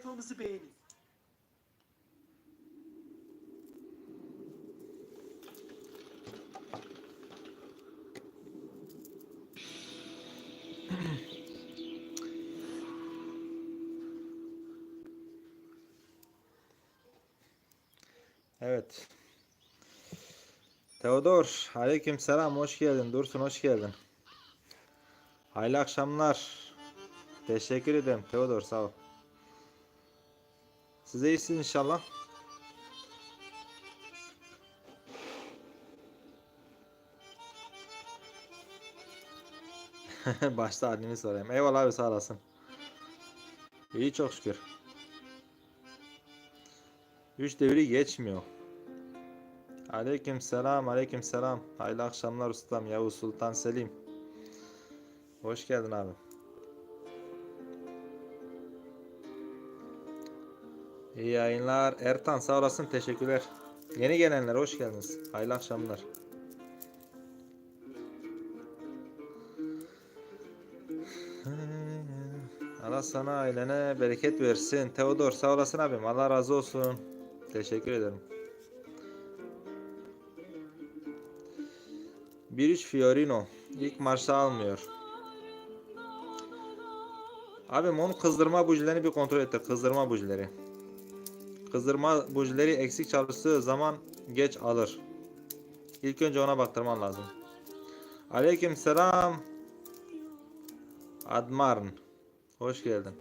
sayfamızı beğenin. Evet. Teodor, aleyküm selam, hoş geldin. Dursun, hoş geldin. Hayırlı akşamlar. Teşekkür ederim Teodor, sağ ol. Size iyisiniz inşallah. Başta halini sorayım. Eyvallah abi sağ olasın. İyi çok şükür. Üç devri geçmiyor. Aleyküm selam, aleyküm selam. Hayırlı akşamlar ustam Yavuz Sultan Selim. Hoş geldin abi. İyi yayınlar. Ertan sağ olasın teşekkürler. Yeni gelenler hoş geldiniz. Hayırlı akşamlar. Allah sana ailene bereket versin. Teodor sağ olasın abim. Allah razı olsun. Teşekkür ederim. 1-3 Fiorino. İlk maçta almıyor. Abim onun kızdırma bujilerini bir kontrol etti. Kızdırma bujileri. Kızdırma bujileri eksik çalıştığı zaman geç alır. İlk önce ona baktırman lazım. Aleyküm selam. Admarn. Hoş geldin.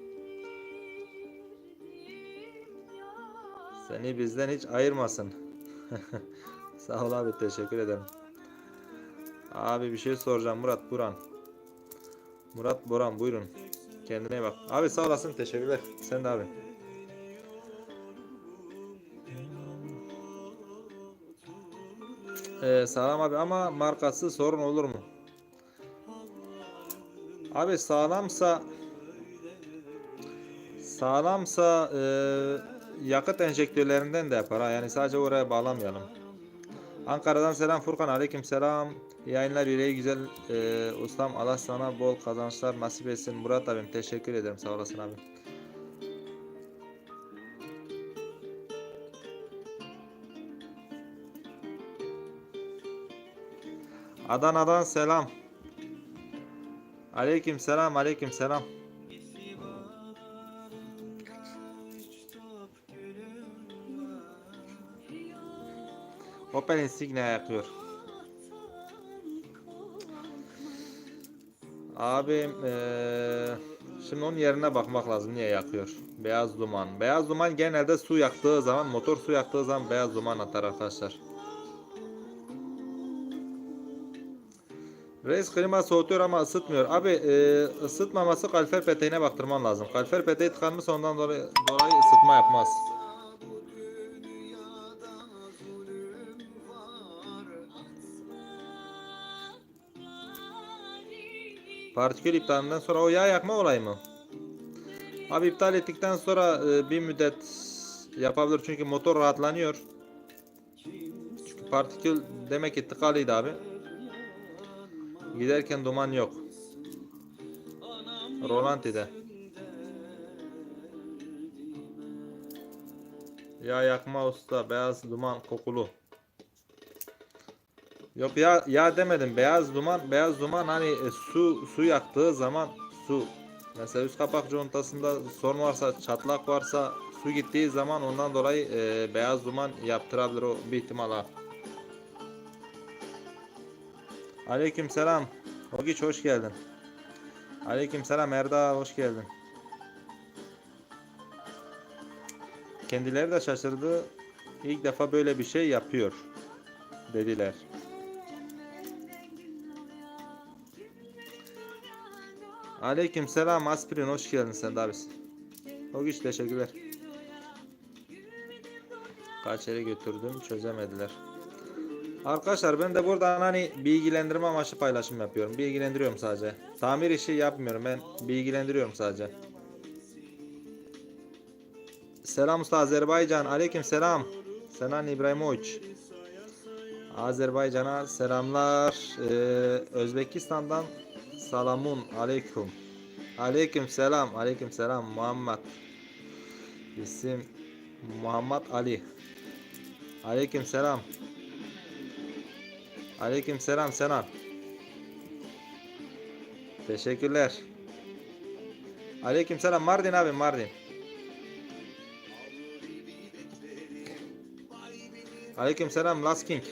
Seni bizden hiç ayırmasın. Sağ ol abi teşekkür ederim. Abi bir şey soracağım Murat Buran. Murat Buran buyurun. Kendine bak. Abi sağ olasın teşekkürler. Sen de abi. Ee, sağlam abi ama markası sorun olur mu? Abi sağlamsa sağlamsa e, yakıt enjektörlerinden de yapar ha. Yani sadece oraya bağlamayalım. Ankara'dan selam Furkan aleyküm selam. Yayınlar yüreği güzel e, ustam Allah sana bol kazançlar nasip etsin. Murat abim teşekkür ederim sağ olasın abi. Adana'dan selam. Aleyküm selam aleyküm selam. Opel Insignia yakıyor. Abim eee, şimdi onun yerine bakmak lazım niye yakıyor. Beyaz duman. Beyaz duman genelde su yaktığı zaman motor su yaktığı zaman beyaz duman atar arkadaşlar. Reis klima soğutuyor ama ısıtmıyor. Abi eee, ısıtmaması kalfer peteğine baktırman lazım. Kalfer peteği tıkanmış ondan dolayı, dolayı ısıtma yapmaz. Partikül iptalinden sonra o yağ yakma olayı mı? Abi iptal ettikten sonra e, bir müddet yapabilir çünkü motor rahatlanıyor. Çünkü partikül demek ki tıkalıydı abi. Giderken duman yok. Rolanti'de. Yağ yakma usta beyaz duman kokulu. Yok ya ya demedim beyaz duman beyaz duman hani e, su su yaktığı zaman su mesela üst kapak contasında sorun varsa çatlak varsa su gittiği zaman ondan dolayı e, beyaz duman yaptırabilir o bir ihtimal Aleyküm selam. Ogiç hoş geldin. Aleyküm selam Erda hoş geldin. Kendileri de şaşırdı. İlk defa böyle bir şey yapıyor dediler. Aleyküm selam aspirin hoş geldin sen de abisi. O güç teşekkürler. Kaç yere götürdüm çözemediler. Arkadaşlar ben de buradan hani bilgilendirme amaçlı paylaşım yapıyorum. Bilgilendiriyorum sadece. Tamir işi yapmıyorum ben bilgilendiriyorum sadece. Selam usta Azerbaycan. Aleyküm selam. Senan İbrahimovic. Azerbaycan'a selamlar. Ee, Özbekistan'dan Salamun aleyküm. Aleyküm selam. Aleyküm selam Muhammed. İsim Muhammed Ali. Aleyküm selam. Aleyküm selam Senan. Teşekkürler. Aleyküm selam Mardin abi Mardin. Aleyküm selam Last King.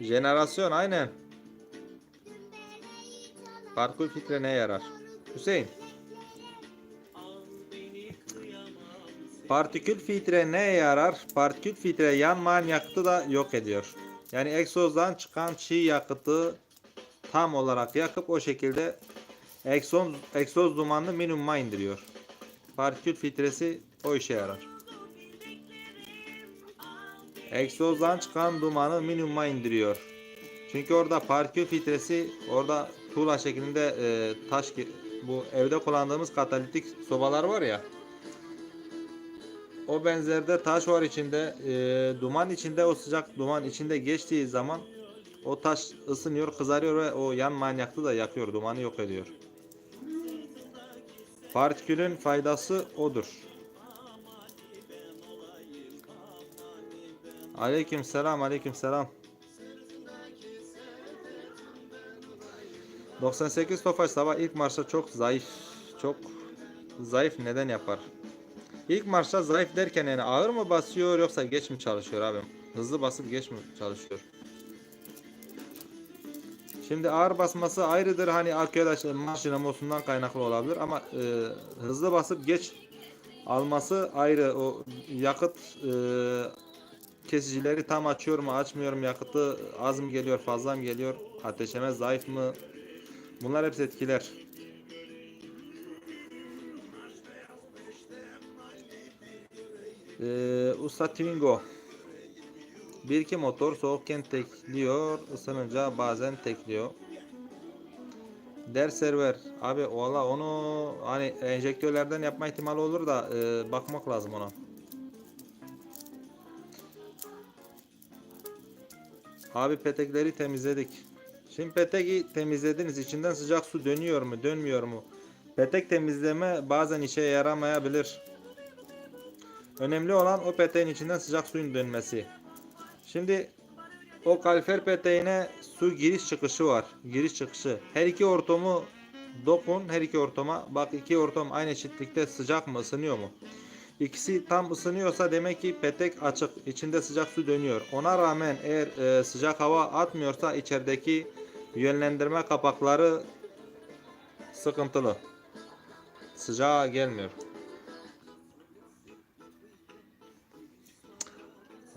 Jenerasyon aynen. Parkur filtre neye yarar? Hüseyin. Partikül filtre neye yarar? Partikül filtre yanmayan yakıtı da yok ediyor. Yani egzozdan çıkan çiğ yakıtı tam olarak yakıp o şekilde egzoz, egzoz dumanını minimuma indiriyor. Partikül filtresi o işe yarar. Egzozdan çıkan dumanı minimuma indiriyor. Çünkü orada partikül filtresi orada tuğla şeklinde e, taş bu evde kullandığımız katalitik sobalar var ya. O benzerde taş var içinde e, duman içinde o sıcak duman içinde geçtiği zaman o taş ısınıyor kızarıyor ve o yan manyaklı da yakıyor dumanı yok ediyor. Partikülün faydası odur. Aleyküm selam, aleyküm selam. 98 Tofaş sabah ilk marşa çok zayıf, çok zayıf neden yapar? İlk marşa zayıf derken yani ağır mı basıyor yoksa geç mi çalışıyor abim? Hızlı basıp geç mi çalışıyor? Şimdi ağır basması ayrıdır hani arkadaş marş dinamosundan kaynaklı olabilir ama e, hızlı basıp geç alması ayrı o yakıt e, kesicileri tam açıyor mu açmıyor mu yakıtı az mı geliyor fazla mı geliyor ateşleme zayıf mı bunlar hepsi etkiler. Ee, Usta Twingo bir iki motor soğukken tekliyor ısınınca bazen tekliyor. Der server abi valla onu hani enjektörlerden yapma ihtimali olur da e, bakmak lazım ona. Abi petekleri temizledik. Şimdi peteki temizlediniz. İçinden sıcak su dönüyor mu, dönmüyor mu? Petek temizleme bazen işe yaramayabilir. Önemli olan o peteğin içinden sıcak suyun dönmesi. Şimdi o kalfer peteğine su giriş çıkışı var. Giriş çıkışı. Her iki ortamı dokun. Her iki ortama. Bak iki ortam aynı eşitlikte sıcak mı, ısınıyor mu? İkisi tam ısınıyorsa demek ki petek açık. içinde sıcak su dönüyor. Ona rağmen eğer e, sıcak hava atmıyorsa içerideki yönlendirme kapakları sıkıntılı. Sıcağa gelmiyor.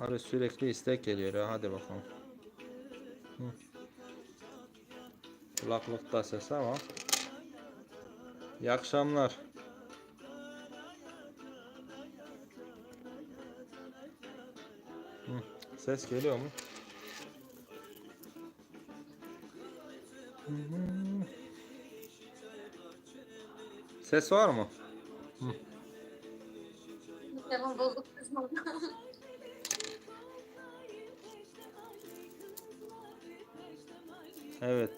Abi sürekli istek geliyor. Hadi bakalım. Hı. Kulaklıkta ses ama. İyi akşamlar. Hı, Ses geliyor mu? Ses var mı? Telefon bozuk Evet.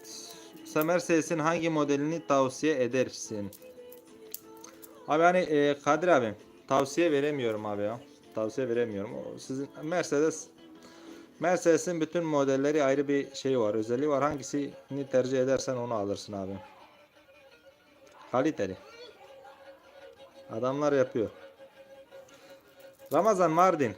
Semer sesin hangi modelini tavsiye edersin? Abi hani e, Kadir abi tavsiye veremiyorum abi ya. Tavsiye veremiyorum. Sizin Mercedes Mercedes'in bütün modelleri ayrı bir şey var, özelliği var. Hangisini tercih edersen onu alırsın abi. Kaliteli. Adamlar yapıyor. Ramazan Mardin.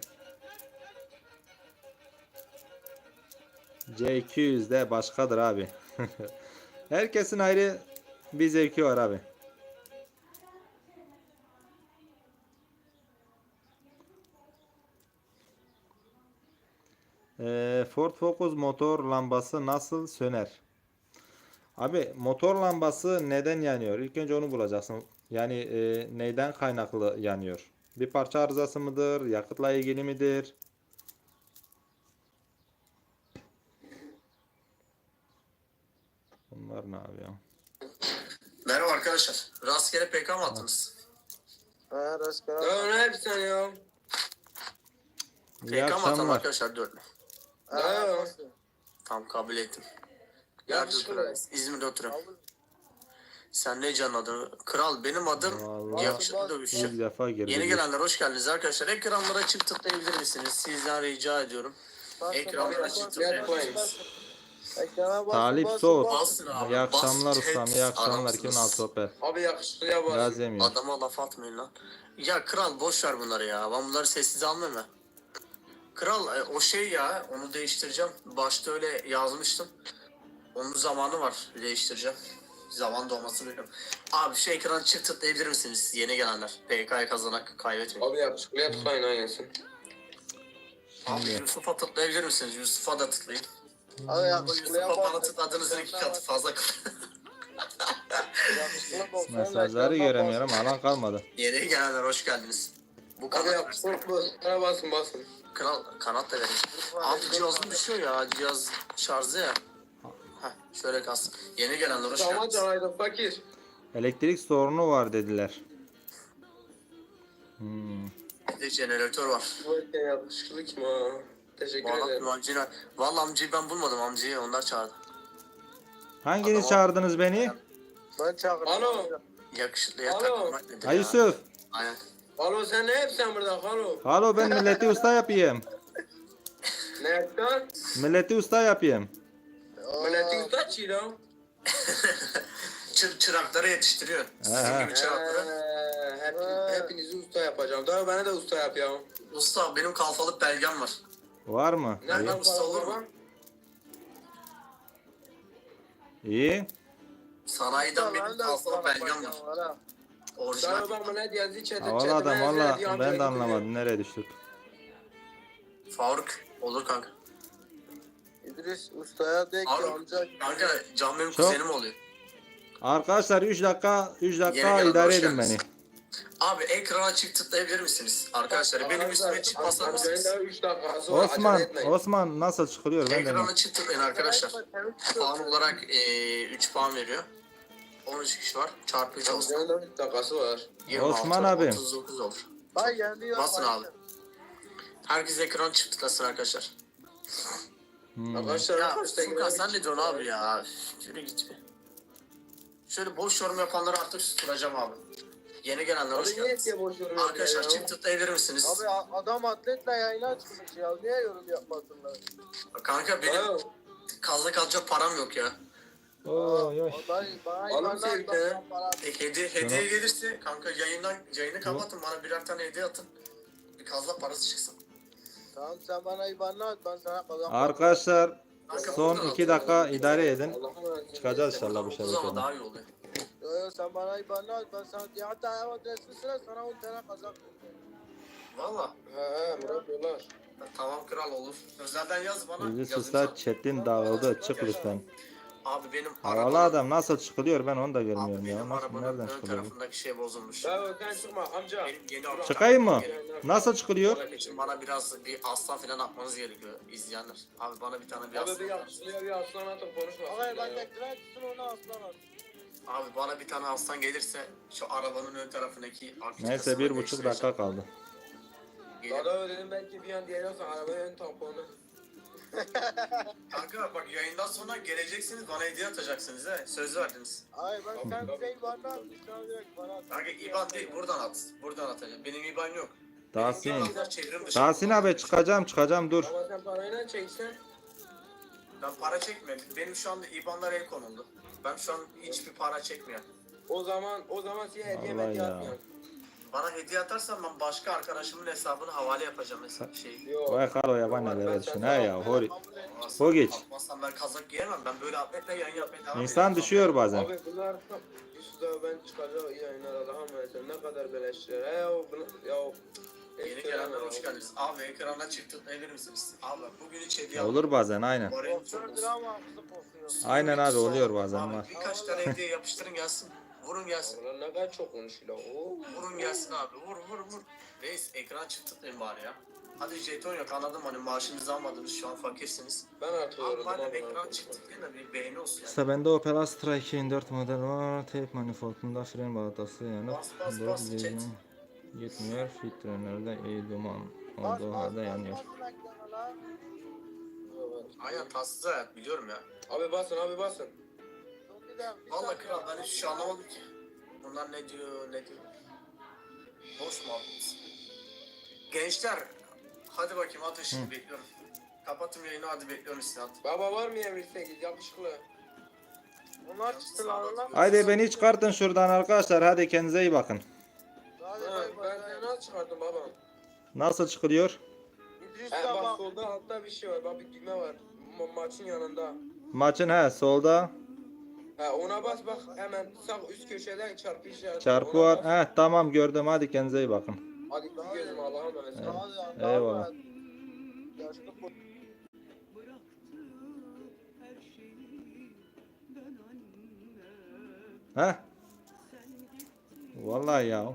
C200 de başkadır abi. Herkesin ayrı bir zevki var abi. Ee, Ford Focus motor lambası nasıl söner? Abi motor lambası neden yanıyor? İlk önce onu bulacaksın. Yani e, neyden kaynaklı yanıyor? Bir parça arızası mıdır? Yakıtla ilgili midir? Bunlar ne abi ya? Merhaba arkadaşlar. Rastgele PK mı attınız? Ha rastgele. Öyle bir tane ya. İyi PK mı atalım akşamlar. arkadaşlar dörtlü? Ha. Tamam kabul ettim. Nerede mı? oturuyorsun? İzmir'de oturuyorum. Sen ne canın adın? Kral benim adım Vallahi yakışıklı dövüşçü. defa girdi. Yeni gelenler hoş geldiniz arkadaşlar. Ekranlara çift tıklayabilir misiniz? Sizden rica ediyorum. Ekranlara çift Talip Soğut. Basın abi. İyi akşamlar bas, ustam. İyi akşamlar. adamsınız. 2006 Opel. Abi yakışıklıya bas. Gaz yemiyor. Adama laf atmayın lan. Ya kral boş ver bunları ya. Ben bunları sessiz almıyorum ya. Kral e, o şey ya onu değiştireceğim. Başta öyle yazmıştım. Onun zamanı var değiştireceğim. Zaman dolmasını bekliyorum. Abi şu ekranı çift tıklayabilir misiniz? Yeni gelenler. PK'ya kazanak kaybetmeyin. Abi yakışıklıya tıklayın aynısın. Abi Yusuf'a tıklayabilir misiniz? Yusuf'a da tıklayın. Abi bana tıkladığınızın iki katı fazla Mesajları göremiyorum. Alan kalmadı. Yeni gelenler hoş geldiniz. Bu Abi kanat yakışıklıya basın basın. kral kanat da verin. Abi cihazım düşüyor ya cihaz şarjı ya. Heh, şöyle kalsın. Yeni gelenler hoş Ama geldiniz. canaydı fakir. Elektrik sorunu var dediler. Hmm. Bir de jeneratör var. Bu erken yakışıklı kim ha? Teşekkür Bağlat ederim. amcayla. Valla amcayı ben bulmadım amcayı onlar çağırdı. Hanginiz Adam- çağırdınız beni? Ben çağırdım. Alo. Yakışıklıya Alo. takılmak nedir Ha ya? Yusuf. Aynen. Alo sen ne yapıyorsun burada alo? Halo ben milleti usta yapayım. Ne yapıyorsun? Milleti usta yapayım. Milletin usta çiğdem. Çır, çırakları yetiştiriyor. Sizin gibi çırakları. Hep, hepinizi usta yapacağım. Daha bana da usta yap ya. Usta benim kalfalık belgem var. Var mı? Nereden usta olur mu? İyi. Sanayiden benim kalfalık belgem var. var. Orijinal. Sana bak bana diyezi çetin Ha, Valla adam valla ben de anlamadım nereye düştük. Faruk. Olur kanka. İdris ustaya de ki Abi, amca Kanka Can benim Çok- kuzenim oluyor. Arkadaşlar 3 dakika 3 Yeni dakika gelen idare hoş edin geldiniz. Abi ekrana çift tıklayabilir misiniz arkadaşlar? Benim üstüme çift basar mısınız? Daha 3 dakikası var. Osman acele etmeyin. Osman nasıl çıkılıyor ben de Ekrana çift tıklayın arkadaşlar. Puan olarak 3 puan veriyor. 13 kişi var. Çarpı 3 olsun. Amcanın da 3 dakikası var. 26, Osman abi. 39 olur. Bay geldi ya. Basın abi. Herkes ekran çift tıklasın arkadaşlar. Hmm. Arkadaşlar Ya Furkan sen ne diyorsun abi ya? Şöyle git bir. Şöyle boş yorum yapanları artık susturacağım abi. Yeni gelenler hoş Abi niye geldiniz. diye boş yorum Arkadaşlar yapıyor çift tıklayabilir misiniz? Abi a- adam atletle yayına çıkmış ya. Niye yorum yapmasınlar? Kanka benim ya? kazla kalacak param yok ya. Oy, oy. Vallahi bana Oğlum imandan sevdi. baksan para- E, hediye, hediye gelirse kanka yayından yayını kapatın bana birer tane hediye atın. Bir kazla parası çıksın. Tamam sen bana imandan at ben sana kazan. Arkadaşlar Kanka son buradan 2 atın. dakika idare edin. Allah'ım. Çıkacağız inşallah bu şebekeden. daha iyi oluyor. Yo sen bana imandan at ben sana diye hatta ev adresine sana 10 tane kazan. Valla. He he Murat yollar. Tamam kral olur. Özelden yaz bana. Usta sana. chatin dağıldı çık lütfen. Abi benim Havalı adam nasıl çıkılıyor ben onu da Abi görmüyorum ya. benim Nasıl arabanın nereden ön çıkılıyor? tarafındaki şey bozulmuş. Ya sen çıkma amca. Benim yeni arabam. Çıkayım mı? Nasıl çıkılıyor? İçin bana biraz bir aslan falan atmanız gerekiyor izleyenler. Abi bana bir tane bir Abi bir aslan. yakışıklıya bir aslan atıp konuşma. Abi ben de tutsun onu aslan at. Abi bana bir tane aslan gelirse şu arabanın ön tarafındaki arka Neyse bir buçuk dakika kaldı. Daha dedim belki bir an diğer olsa arabanın ön tamponu. Kanka bak yayından sonra geleceksiniz bana hediye atacaksınız he. Söz verdiniz. Ay ben sen bize imandan at. Bana at. Kanka IBAN değil buradan at. Buradan atacağım. Benim IBAN yok. Tahsin. Tahsin abi çıkacağım çıkacağım dur. Ama sen parayla çeksen. Ben para çekmiyorum. Benim şu anda IBAN'lar el konuldu. Ben şu an hiçbir para çekmiyorum. O zaman o zaman size hediye Vallahi hediye ya. atmıyorum. Bana hediye atarsan ben başka arkadaşımın hesabını havale yapacağım mesela şey. Yok. Vay Karo ya bana neler düşün ha ya. Hori. O geç. Atmazsam ben kazak giyemem. Ben böyle atletle yayın yapmaya devam İnsan düşüyor bazen. Abi bunlar Yusuf'da ben çıkacağım yayınlar Allah'a emanet olun. Ne kadar beleşler. Ya o. Yeni gelenler hoş geldiniz. Abi ekrana çift tıklayabilir misiniz? Abi bugün hiç hediye Olur bazen aynen. Moralim çok Boksördür bozuk. ama aklı kokuyor. Aynen abi oluyor bazen Abi var. birkaç tane hediye yapıştırın gelsin. Vurun gelsin. Ulan ne kadar çok konuşuyor. Oo. Vurun gelsin abi. Vur vur vur. Reis ekran çift tıklayın bari ya. Hadi jeton yok anladım hani maaşınızı almadınız şu an fakirsiniz. Ben artık Abi yoruldum. madem Allah'a ekran emanet çift tıklayın da bir beğeni olsun yani. İşte bende Opel Astra 2004 model var. Tape manifoldunda fren balatası yanıp Bas, bas, dört bas, chat. Gitmiyor. Filtrelerde iyi duman olduğu bas halde bas yanıyor. lan. Aynen tatsız hayat biliyorum ya. Abi basın abi basın. Dakika. kral ben hiçbir şey anlamadım ki. Bunlar ne diyor ne diyor. Boş muhabbet. Gençler hadi bakayım atın şimdi bekliyorum. Kapatın yayını hadi bekliyorum sizi at. Baba var mı emri 8 yakışıklı? Onlar çıktılar onlar. Haydi beni çıkartın şuradan arkadaşlar. Hadi kendinize iyi bakın. Hadi Ha, bay ben bay. nasıl çıkardım babam? Nasıl çıkılıyor? He de bak solda altta bir şey var bak bir düğme var. Ma- maçın yanında. Maçın he solda He ona bas bak hemen sağ üst köşeden çarpı işareti. çarpı Ona var. bas. He tamam gördüm. Hadi kendinize iyi bakın. Hadi gözüm Allah'a emanet. Evet. Hadi, Eyvallah. hadi. Yaşlı kurt. He? Vallahi ya.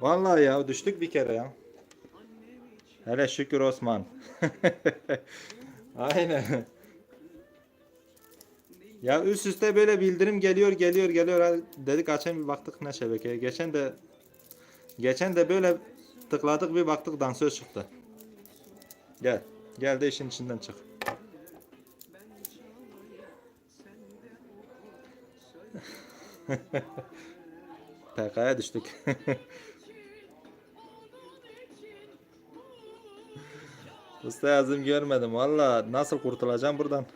Vallahi ya düştük bir kere ya. Hele şükür Osman. Aynen. Ya üst üste böyle bildirim geliyor geliyor geliyor. Dedik açayım bir baktık ne şebekeye. Geçen de geçen de böyle tıkladık bir baktık dansöz çıktı. Gel. Gel de işin içinden çık. PK'ya düştük. Usta yazım görmedim. Valla nasıl kurtulacağım buradan?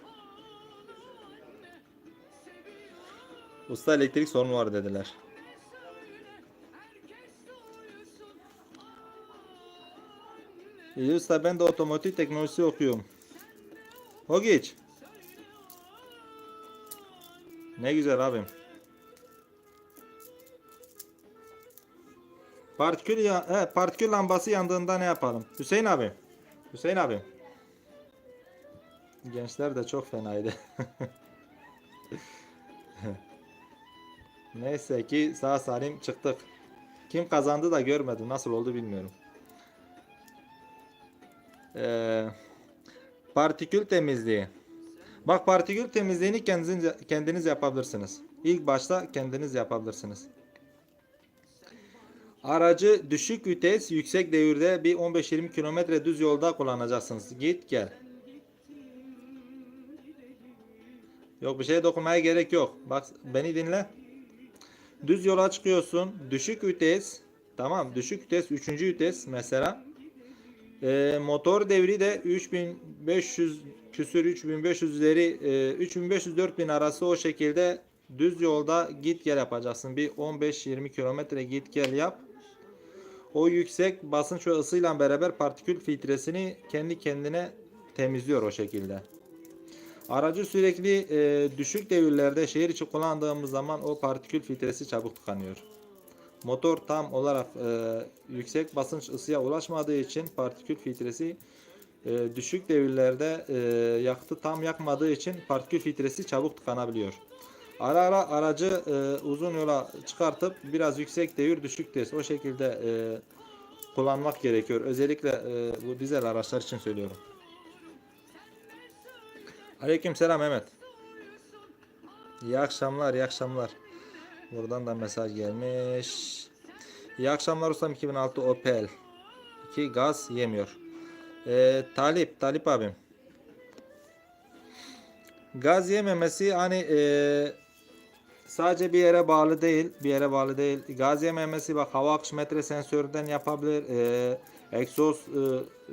Usta elektrik sorunu var dediler. İyi usta ben de otomotiv teknolojisi okuyorum. O geç. Ne güzel abim. Partikül ya partikül lambası yandığında ne yapalım? Hüseyin abi. Hüseyin abi. Gençler de çok fenaydı. Neyse ki sağ salim çıktık. Kim kazandı da görmedim. Nasıl oldu bilmiyorum. Ee, partikül temizliği. Bak partikül temizliğini kendiniz, kendiniz yapabilirsiniz. İlk başta kendiniz yapabilirsiniz. Aracı düşük vites, yüksek devirde bir 15-20 kilometre düz yolda kullanacaksınız. Git gel. Yok bir şeye dokunmaya gerek yok. Bak beni dinle. Düz yola çıkıyorsun. Düşük vites. Tamam düşük vites 3. vites mesela. Ee, motor devri de 3500 küsür 3500 üzeri e, 3500-4000 arası o şekilde düz yolda git gel yapacaksın. Bir 15-20 kilometre git gel yap. O yüksek basınç ve ısıyla beraber partikül filtresini kendi kendine temizliyor o şekilde. Aracı sürekli e, düşük devirlerde şehir içi kullandığımız zaman o partikül filtresi çabuk tıkanıyor. Motor tam olarak e, yüksek basınç ısıya ulaşmadığı için partikül filtresi e, düşük devirlerde e, yakıtı tam yakmadığı için partikül filtresi çabuk tıkanabiliyor. Ara ara aracı e, uzun yola çıkartıp biraz yüksek devir düşük test o şekilde e, kullanmak gerekiyor. Özellikle e, bu dizel araçlar için söylüyorum. Aleyküm selam Mehmet. İyi akşamlar, iyi akşamlar. Buradan da mesaj gelmiş. İyi akşamlar ustam 2006 Opel. 2 gaz yemiyor. Ee, Talip, Talip abim. Gaz yememesi hani ee, sadece bir yere bağlı değil, bir yere bağlı değil. Gaz yememesi bak hava akış metre sensöründen yapabilir. Ee, egzoz e,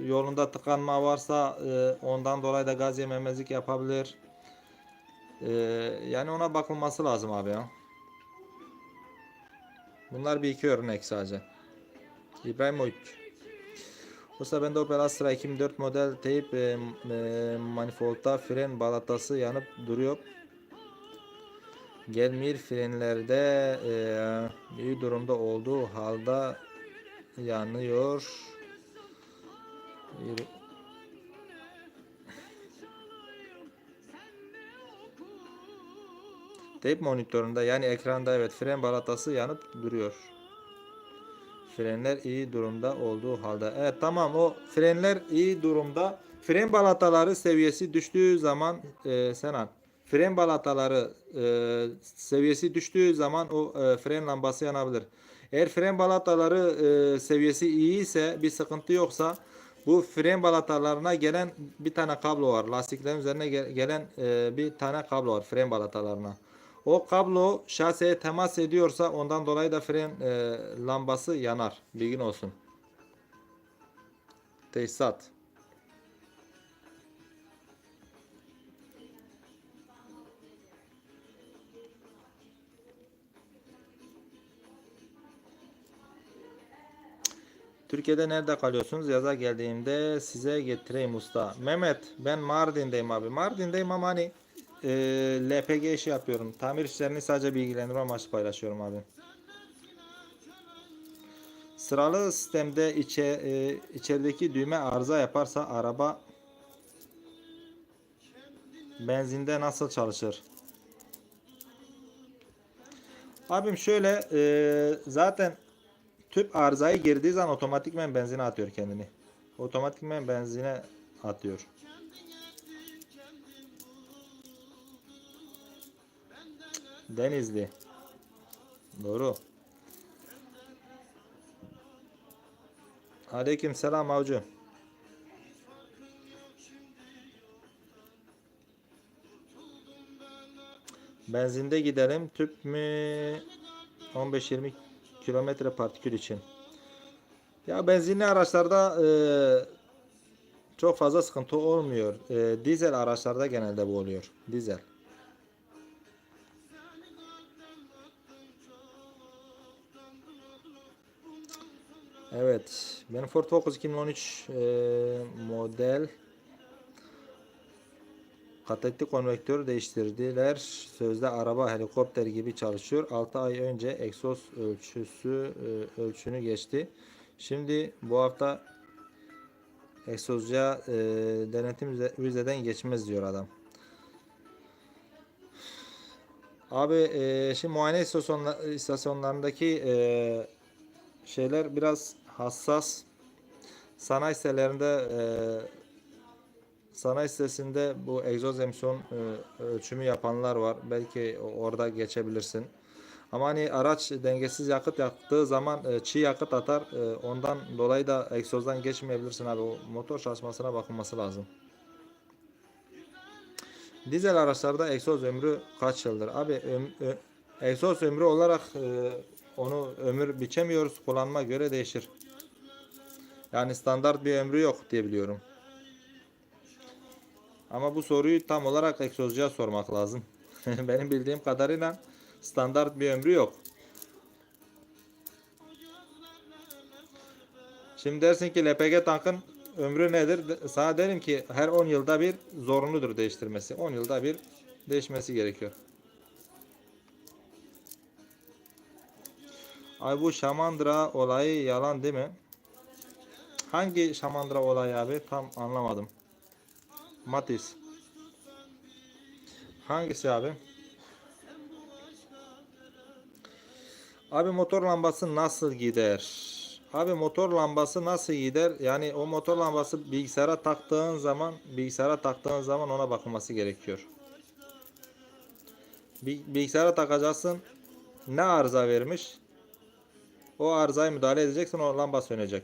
yolunda tıkanma varsa e, ondan dolayı da gaz yememezlik yapabilir. Ee, yani ona bakılması lazım abi ya. Bunlar bir iki örnek sadece. İbrahim Oyuk. Usta bende Opel Astra 2004 model teyip e, e, manifoldta fren balatası yanıp duruyor. Gelmir frenlerde e, iyi durumda olduğu halde yanıyor. Teyp monitöründe yani ekranda evet fren balatası yanıp duruyor. Frenler iyi durumda olduğu halde. Evet tamam o frenler iyi durumda. Fren balataları seviyesi düştüğü zaman e, Senan fren balataları e, seviyesi düştüğü zaman o e, fren lambası yanabilir. Eğer fren balataları e, seviyesi iyi ise bir sıkıntı yoksa bu fren balatalarına gelen bir tane kablo var. Lastiklerin üzerine gel- gelen e, bir tane kablo var fren balatalarına. O kablo şaseye temas ediyorsa ondan dolayı da fren e, lambası yanar. Bilgin olsun. Tesisat. Türkiye'de nerede kalıyorsunuz? Yaza geldiğimde size getireyim usta. Mehmet ben Mardin'deyim abi. Mardin'deyim ama hani e, LPG işi yapıyorum. Tamir işlerini sadece bilgilendirme amaçlı paylaşıyorum abi. Sıralı sistemde içe, e, içerideki düğme arıza yaparsa araba benzinde nasıl çalışır? Abim şöyle e, zaten tüp arızayı girdiği zaman otomatikmen benzine atıyor kendini. Otomatikmen benzine atıyor. Denizli. Doğru. Aleyküm selam avcı. Benzinde gidelim. Tüp mü 15-20 kilometre partikül için. Ya benzinli araçlarda e, çok fazla sıkıntı olmuyor. E, dizel araçlarda genelde bu oluyor. Dizel. Evet. Benim Ford Focus 2013 e, model Katetik konvektör değiştirdiler. Sözde araba helikopter gibi çalışıyor. 6 ay önce egzoz ölçüsü e, ölçünü geçti. Şimdi bu hafta egzozca e, denetim vize- vizeden geçmez diyor adam. Abi e, şimdi muayene istasyonla- istasyonlarındaki e, şeyler biraz hassas. Sanayi sitelerinde e, Sanayi sitesinde bu egzoz emisyon e, ölçümü yapanlar var. Belki orada geçebilirsin. Ama hani araç dengesiz yakıt yaktığı zaman e, çiğ yakıt atar. E, ondan dolayı da egzozdan geçmeyebilirsin abi. O motor çalışmasına bakılması lazım. Dizel araçlarda egzoz ömrü kaç yıldır? Abi öm- ö- egzoz ömrü olarak e, onu ömür biçemiyoruz. Kullanma göre değişir. Yani standart bir ömrü yok diye biliyorum. Ama bu soruyu tam olarak egzozcuya sormak lazım. Benim bildiğim kadarıyla standart bir ömrü yok. Şimdi dersin ki LPG tankın ömrü nedir? Sana derim ki her 10 yılda bir zorunludur değiştirmesi. 10 yılda bir değişmesi gerekiyor. Ay bu şamandıra olayı yalan değil mi? Hangi şamandıra olayı abi? Tam anlamadım. Matiz. Hangisi abi? Abi motor lambası nasıl gider? Abi motor lambası nasıl gider? Yani o motor lambası bilgisayara taktığın zaman bilgisayara taktığın zaman ona bakılması gerekiyor. Bi- Bilgisayara takacaksın. Ne arıza vermiş? O arızaya müdahale edeceksin o lamba sönecek.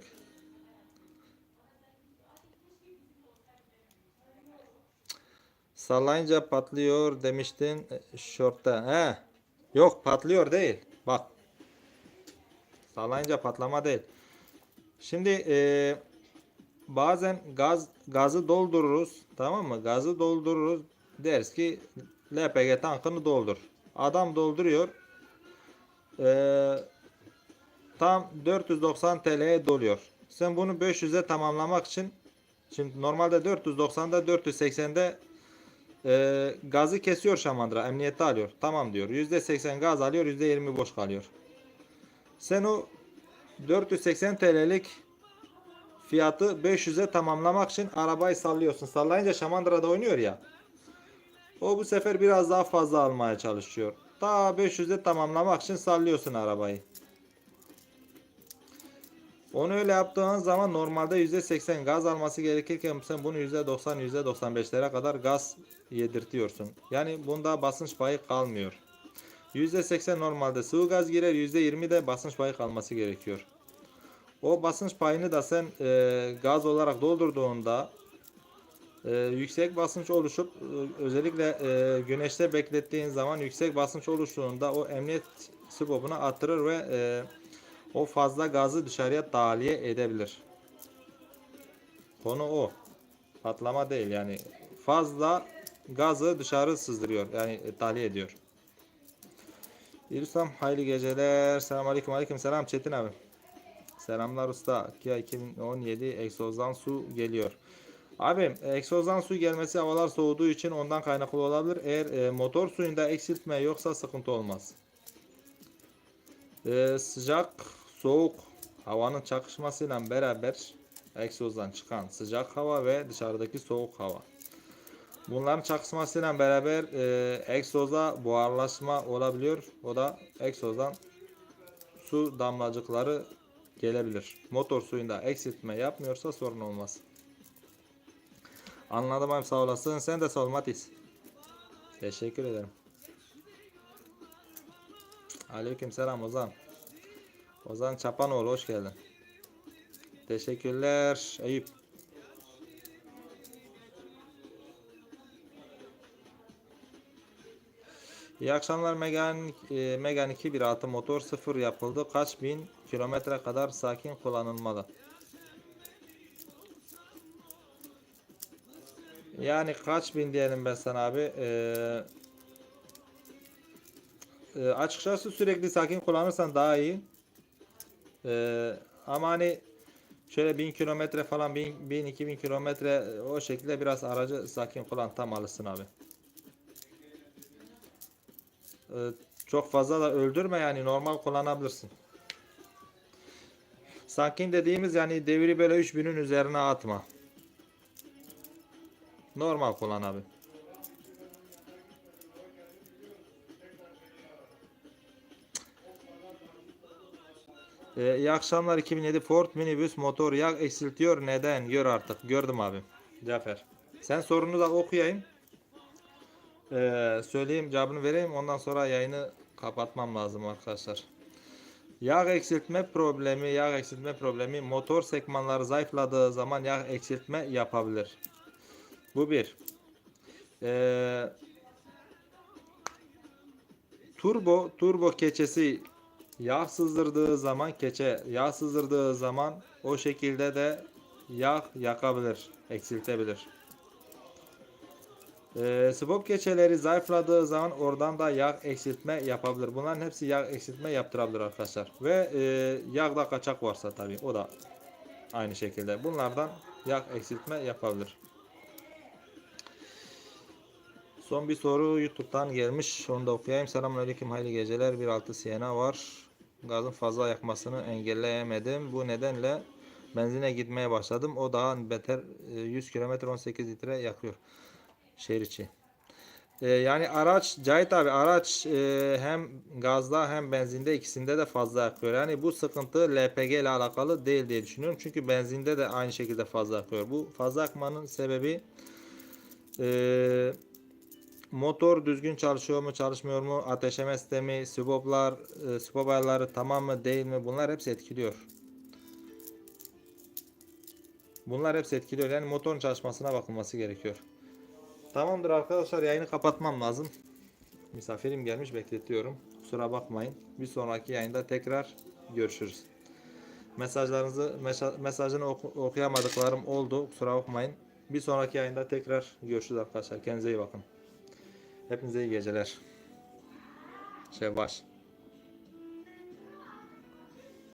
Sallayınca patlıyor demiştin e, şortta. He. Yok patlıyor değil. Bak. Sallayınca patlama değil. Şimdi e, bazen gaz gazı doldururuz. Tamam mı? Gazı doldururuz. Deriz ki LPG tankını doldur. Adam dolduruyor. E, tam 490 TL'ye doluyor. Sen bunu 500'e tamamlamak için şimdi normalde 490'da 480'de e, gazı kesiyor şamandıra. Emniyette alıyor. Tamam diyor. %80 gaz alıyor. %20 boş kalıyor. Sen o 480 TL'lik fiyatı 500'e tamamlamak için arabayı sallıyorsun. Sallayınca şamandırada oynuyor ya. O bu sefer biraz daha fazla almaya çalışıyor. Ta 500'e tamamlamak için sallıyorsun arabayı. Onu öyle yaptığın zaman normalde %80 gaz alması gerekirken sen bunu %90 %95'lere kadar gaz yedirtiyorsun. Yani bunda basınç payı kalmıyor. %80 normalde sıvı gaz girer %20 de basınç payı kalması gerekiyor. O basınç payını da sen e, gaz olarak doldurduğunda e, yüksek basınç oluşup e, özellikle e, güneşte beklettiğin zaman yüksek basınç oluştuğunda o emniyet sibobunu attırır ve e, o fazla gazı dışarıya tahliye edebilir. Konu o. Patlama değil yani fazla gazı dışarı sızdırıyor yani e, tahliye ediyor. İlüsam hayırlı geceler. Selamun aleyküm. Aleyküm selam Çetin abi. Selamlar usta. Kia 2017 egzozdan su geliyor. Abim egzozdan su gelmesi havalar soğuduğu için ondan kaynaklı olabilir. Eğer e, motor suyunda eksiltme yoksa sıkıntı olmaz. E, sıcak soğuk havanın çakışmasıyla beraber egzozdan çıkan sıcak hava ve dışarıdaki soğuk hava. Bunların çakışmasıyla beraber e, egzoza buharlaşma olabiliyor. O da egzozdan su damlacıkları gelebilir. Motor suyunda eksiltme yapmıyorsa sorun olmaz. Anladım abi sağ olasın. Sen de sağ ol Matiz. Teşekkür ederim. Aleyküm selam Ozan. Ozan Çapanoğlu hoş geldin. Teşekkürler Eyüp. İyi akşamlar Megan, e, Megan 2 bir atı motor sıfır yapıldı. Kaç bin kilometre kadar sakin kullanılmalı? Yani kaç bin diyelim ben sana abi. Ee, e, açıkçası sürekli sakin kullanırsan daha iyi. Ee, ama hani şöyle 1000 kilometre falan 1000 1000 2000 kilometre e, o şekilde biraz aracı sakin kullanmalısın abi. Ee, çok fazla da öldürme yani normal kullanabilirsin. Sakin dediğimiz yani devri böyle 3000'ün üzerine atma. Normal kullan abi. Ee, iyi akşamlar 2007 Ford minibüs motor yağ eksiltiyor. Neden? Gör artık. Gördüm abi. Cafer. Sen sorunu da okuyayım. Ee, söyleyeyim cevabını vereyim. Ondan sonra yayını kapatmam lazım arkadaşlar. Yağ eksiltme problemi, yağ eksiltme problemi motor sekmanları zayıfladığı zaman yağ eksiltme yapabilir. Bu bir. Ee, turbo turbo keçesi yağ sızdırdığı zaman keçe yağ sızdırdığı zaman o şekilde de yağ yakabilir, eksiltebilir. Ee, swap keçeleri zayıfladığı zaman oradan da yağ eksiltme yapabilir. Bunların hepsi yağ eksiltme yaptırabilir arkadaşlar. Ve e, yağda kaçak varsa tabii o da aynı şekilde. Bunlardan yağ eksiltme yapabilir. Son bir soru YouTube'dan gelmiş. Onu da okuyayım. Selamünaleyküm. Hayırlı geceler. 1.6 Siena var. Gazın fazla yakmasını engelleyemedim. Bu nedenle benzine gitmeye başladım. O daha beter e, 100 km 18 litre yakıyor. Şehir içi. E, yani araç Cahit abi araç e, hem gazda hem benzinde ikisinde de fazla yakıyor. Yani bu sıkıntı LPG ile alakalı değil diye düşünüyorum. Çünkü benzinde de aynı şekilde fazla yakıyor. Bu fazla yakmanın sebebi eee Motor düzgün çalışıyor mu çalışmıyor mu? Ateşleme sistemi, swaplar, e, swap tamam mı değil mi? Bunlar hepsi etkiliyor. Bunlar hepsi etkiliyor. Yani motorun çalışmasına bakılması gerekiyor. Tamamdır arkadaşlar yayını kapatmam lazım. Misafirim gelmiş bekletiyorum. Kusura bakmayın. Bir sonraki yayında tekrar görüşürüz. Mesajlarınızı mesaj, mesajını oku- okuyamadıklarım oldu. Kusura bakmayın. Bir sonraki yayında tekrar görüşürüz arkadaşlar. Kendinize iyi bakın. Hepinize iyi geceler. Şevbaş.